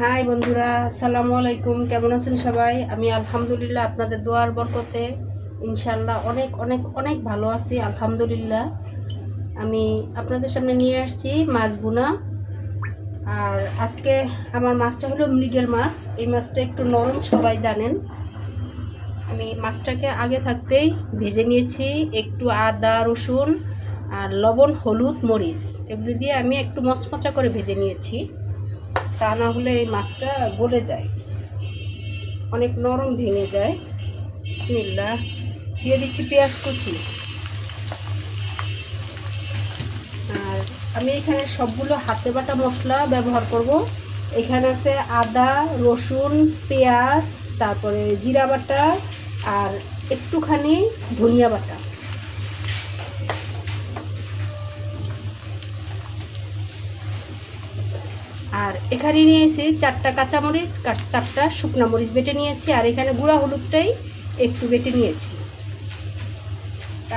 High বন্ধুরা, আসসালামু আলাইকুম। কেমন আছেন সবাই? আমি আলহামদুলিল্লাহ আপনাদের দোয়ার বরকতে ইনশাল্লাহ অনেক অনেক অনেক ভালো আছি, আলহামদুলিল্লাহ। আমি আপনাদের সামনে নিয়ে আসছি মাছ বুনা আর আজকে আমার মাছটা হলো মৃগেল মাছ। এই মাছটা একটু নরম, সবাই জানেন। আমি মাছটাকে আগে থাকতেই ভেজে নিয়েছি। একটু আদা, রসুন আর লবণ, হলুদ, মরিচ। এগুলি দিয়ে আমি একটু মচমচা করে ভেজে নিয়েছি। তা না হলে এই মাছটা গলে যায়। অনেক নরম ভেঙে যায়। বিসমিল্লা দিয়ে দিচ্ছি পেঁয়াজ কুচি। আর আমি এখানে সবগুলো হাতে বাটা মশলা ব্যবহার করব। এখানে আছে আদা, রসুন, পেঁয়াজ, তারপরে জিরা বাটা আর একটুখানি ধনিয়া বাটা। আর এখানে নিয়েছি চারটা কাঁচামরিচ চারটা শুকনা মরিচ বেটে নিয়েছি, আর এখানে গুঁড়া হলুদটাই একটু বেটে নিয়েছি।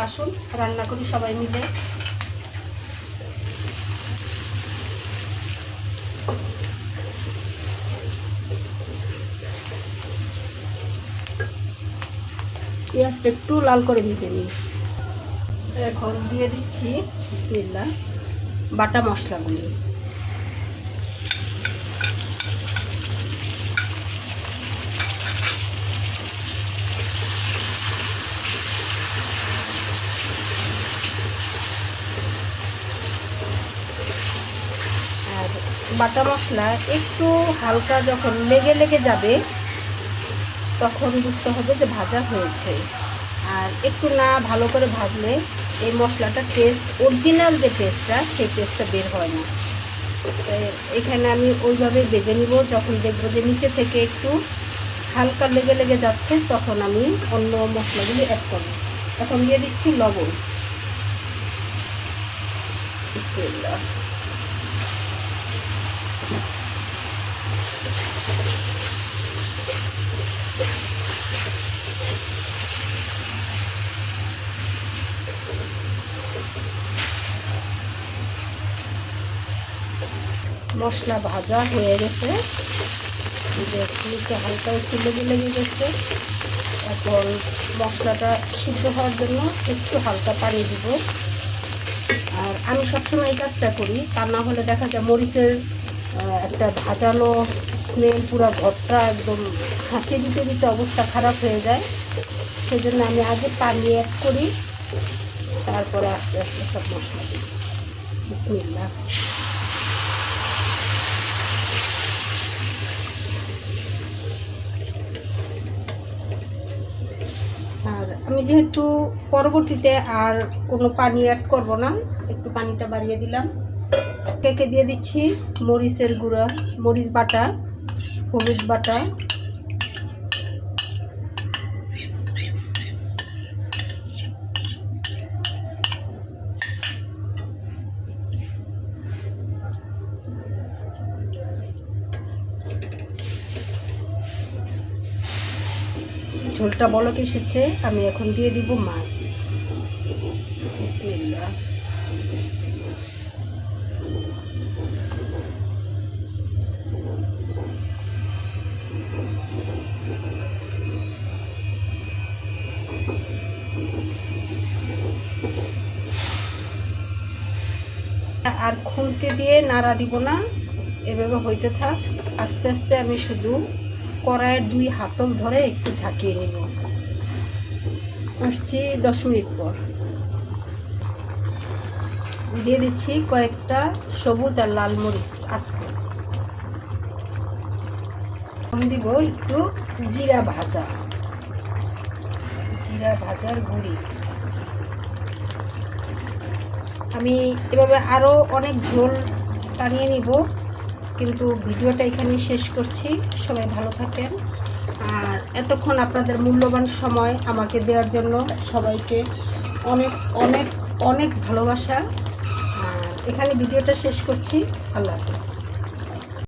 আসুন, রান্না করি সবাই মিলে। পেঁয়াজটা একটু লাল করে ভেজে নিই। এখন দিয়ে দিচ্ছি বিসমিল্লা বাটা মশলাগুলি। বাটা মশলা একটু হালকা যখন লেগে লেগে যাবে, তখন বুঝতে হবে যে ভাজা হয়েছে। আর একটু না ভালো করে ভাজলে এই মশলাটা টেস্ট অরিজিনাল যে টেস্টটা সেই টেস্টটা বের হয় না। এখানে আমি ওইভাবে বেজে নিব। যখন দেখব যে নিচে থেকে একটু হালকা লেগে লেগে যাচ্ছে, তখন আমি অন্য মশলাগুলি অ্যাড করব। এখন দিয়ে দিচ্ছি লবণ। বিসমিল্লাহ। মশলা ভাজা হয়ে গেছে। হালকা একটু লেগে লেগে গেছে। এখন মশলাটা সিদ্ধ হওয়ার জন্য একটু হালকা পানি দিব। আর আমি সবসময় এই কাজটা করি। তা না হলে দেখা যায় মরিচের একটা ভাজানো স্মেল পুরো ঘরটা একদম হাঁচি দিতে দিতে অবস্থা খারাপ হয়ে যায়। সেজন্য আমি আগে পানি অ্যাড করি, তারপরে আস্তে আস্তে সব মশলা দিই। বিসমিল্লা আর আমি যেহেতু পরবর্তীতে আর কোনো পানি অ্যাড করব না, একটু পানিটা বাড়িয়ে দিলাম। কেকে দিয়ে দিচ্ছি মরিচের গুঁড়া, মরিচ বাটা, হলুদ বাটা। ঝোলটা বলক এসেছে, আমি এখন দিয়ে দিব মাছ। আর খুলতে দিয়ে নাড়া দিব না। এভাবে হইতে থাক। আস্তে আস্তে আমি শুধু কড়াইয়ের দুই হাতল ধরে একটু ঝাঁকিয়ে নেব। আসছি দশ মিনিট পর। দিয়ে দিচ্ছি কয়েকটা সবুজ আর লাল মরিচ, আস্ত। দিব একটু জিরা ভাজা। জিরা ভাজার গুঁড়ি। আমি এভাবে আরও অনেক ঝোল টানিয়ে নিব। কিন্তু ভিডিওটা এখানে শেষ করছি। সবাই ভালো থাকেন। আর এতক্ষণ আপনাদের মূল্যবান সময় আমাকে দেওয়ার জন্য সবাইকে অনেক অনেক অনেক ভালোবাসা। আর এখানে ভিডিওটা শেষ করছি। আল্লাহ হাফিজ।